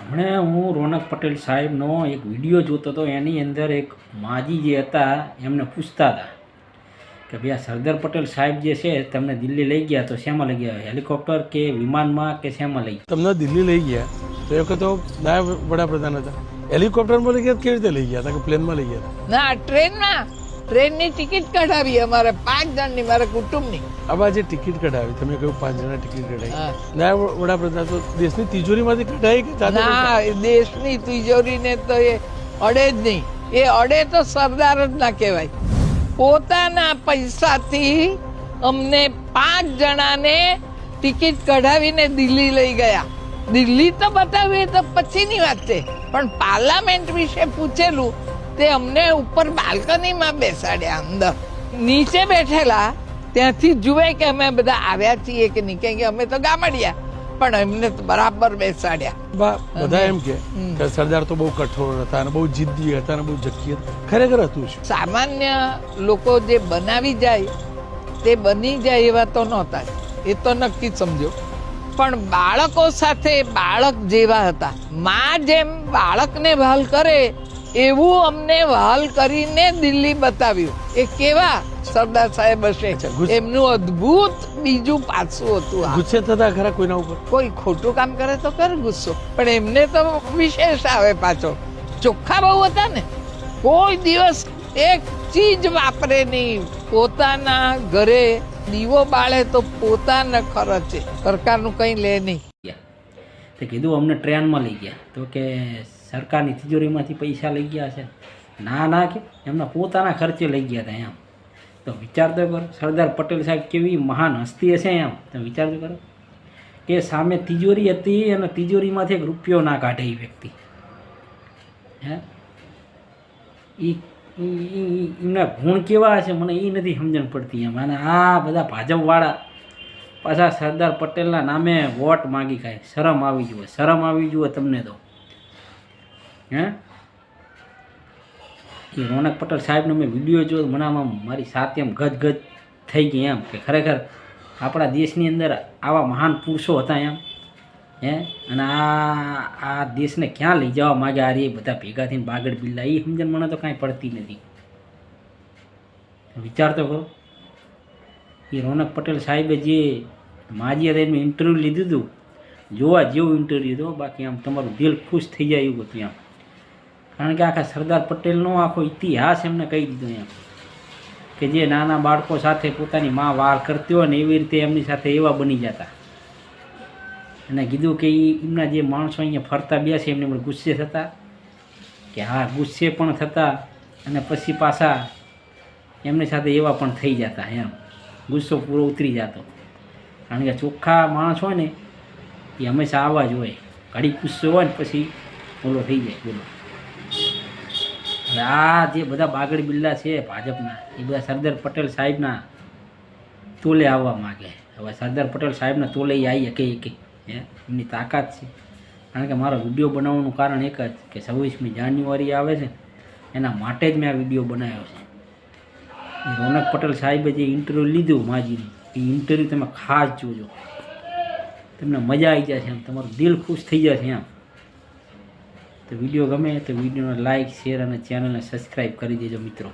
હમણાં હું રોનક પટેલ સાહેબનો એક વીડિયો જોતો હતો એની અંદર એક માજી જે હતા એમને પૂછતા હતા કે ભાઈ આ સરદાર પટેલ સાહેબ જે છે તમને દિલ્હી લઈ ગયા તો શેમાં લઈ ગયા? હેલિકોપ્ટર કે વિમાનમાં કે શેમાં લઈ તમને દિલ્હી લઈ ગયા? તો એ વખત તો નાયબ વડાપ્રધાન હતા. હેલિકોપ્ટરમાં લઈ ગયા કેવી રીતે લઈ ગયા? હતા કે પ્લેનમાં લઈ ગયા? હતા ના ટ્રેનમાં. ટ્રેનની ટિકિટ કઢાવી અમારે પાંચ જણની મારા કુટુંબની. આવા જે ટિકિટ કઢાવી તમે કહ્યું પાંચ જણા ટિકિટ કઢાવી ના વડાપ્રધાન તો દેશની તિજોરીમાંથી કઢાવી કે ના દેશની તિજોરીને તો એ અડે જ નહીં. એ અડે તો સરદાર જ ના કહેવાય. પોતાના પૈસાથી અમને પાંચ જણાને ટિકિટ કઢાવીને દિલ્હી લઈ ગયા. દિલ્હી તો બતાવી તો પછીની વાત છે. પણ પાર્લામેન્ટ વિશે પૂછેલું તે અમને ઉપર બાલ્કનીમાં બેસાડ્યા અંદર. નીચે બેઠેલા ત્યાંથી જુએ કે અમે બધા આવ્યા છીએ કે નહીં. કે અમે તો ગામડિયા પણ એમને તો બરાબર બેસાડ્યા. બધા એમ કે સરદાર તો બહુ કઠોર હતા અને બહુ જિદ્દી હતા અને બહુ જક્કી હતા. ખરેખર હતું શું? સામાન્ય લોકો જે બનાવી જાય તે બની જાય એવા તો નહોતા. એ તો નક્કી સમજો. પણ બાળકો સાથે બાળક જેવા હતા. માં જેમ બાળકને ભાલ કરે એવું અમને વાલ કરીને દિલ્હી બતાવ્યું. એ કેવા સરદાર સાહેબ હશે? એમનું અદ્ભુત બીજું પાછું હતું ગુસ્સે થતા ખરા કોઈના ઉપર? કોઈ ખોટું કામ કરે તો કર ગુસ્સો. પણ એમને તો વિશેષ આવે પાછો. ચોખ્ખા બહુ હતા ને. કોઈ દિવસ એક ચીજ વાપરે નહીં. પોતાના ઘરે દીવો બાળે તો પોતાના ખર્ચે. સરકારનું કંઈ લે નહીં. ગયા. તે કીધું અમને ટ્રેનમાં લઈ ગયા. તો કે સરકારની તિજોરીમાંથી પૈસા લઈ ગયા છે. ના ના કે, એમના પોતાના ખર્ચે લઈ ગયા હતા એમ. તો વિચારતો કરો, સરદાર પટેલ સાહેબ કેવી મહાન હસ્તી હશે એમ. તમે વિચારતો કરો. કે સામે તિજોરી હતી અને તિજોરીમાંથી એક રૂપિયો ના કાઢે એ વ્યક્તિ. હે? એમના ગુણ કેવા હશે? મને એ નથી સમજણ પડતી એમ. અને આ બધા ભાજપવાળા પાછા સરદાર પટેલના નામે વોટ માગી ખાય. શરમ આવી જુએ, શરમ આવી જુએ તમને તો. હે? એ રોનક પટેલ સાહેબનો મેં વીડિયો જોયો મને આમાં મારી સાથે એમ ગજ થઈ ગઈ એમ કે ખરેખર આપણા દેશની અંદર આવા મહાન પુરુષો હતા એમ, હે? અને આ આ દેશને ક્યાં લઈ જવા માગ્યા? આ રે બધા ભેગા થઈને બાગડ બિલ્લા એ સમજણ મને તો કાંઈ પડતી નથી. વિચાર તો કરો. એ રોનક પટેલ સાહેબે જે માજી હતા એનું ઇન્ટરવ્યૂ લીધું હતું, જોવા જેવું ઇન્ટરવ્યૂ હતો, બાકી આમ તમારું દિલ ખુશ થઈ જાય એવું હતું એમ. કારણ કે આખા સરદાર પટેલનો આખો ઇતિહાસ એમને કહી દીધો એમ. કે જે નાના બાળકો સાથે પોતાની મા વાર કરતી હોય ને એવી રીતે એમની સાથે એવા બની જતા. અને કીધું કે એમના જે માણસો અહીંયા ફરતા બેસે એમને પણ ગુસ્સે થતા. કે હા, ગુસ્સે પણ થતા અને પછી પાછા એમની સાથે એવા પણ થઈ જતા એમ. ગુસ્સો પૂરો ઉતરી જતો. કારણ કે ચોખ્ખા માણસ હોય ને એ હંમેશા આવા જ હોય. ઘડી ગુસ્સો હોય ને પછી ઓલો થઈ જાય, બોલો. હવે આ જે બધા બાગડ બિલ્લા છે ભાજપના, એ બધા સરદાર પટેલ સાહેબના તોલે આવવા માગે. હવે સરદાર પટેલ સાહેબના તોલે આવી કે. એક હે? એમની તાકાત છે. કારણ કે મારો વીડિયો બનાવવાનું કારણ એક જ કે છવ્વીસમી જાન્યુઆરી આવે છે, એના માટે જ મેં આ વીડિયો બનાવ્યો છે. રોનક પટેલ સાહેબે જે ઇન્ટરવ્યૂ લીધું માજીનું, એ ઇન્ટરવ્યૂ તમે ખાસ જોજો. તમને મજા આવી જશે એમ, તમારું દિલ ખુશ થઈ જશે એમ. તો વીડિયો ગમે તો વિડીયોને લાઇક શેર અને ચેનલને સબસ્ક્રાઈબ કરી દેજો મિત્રો.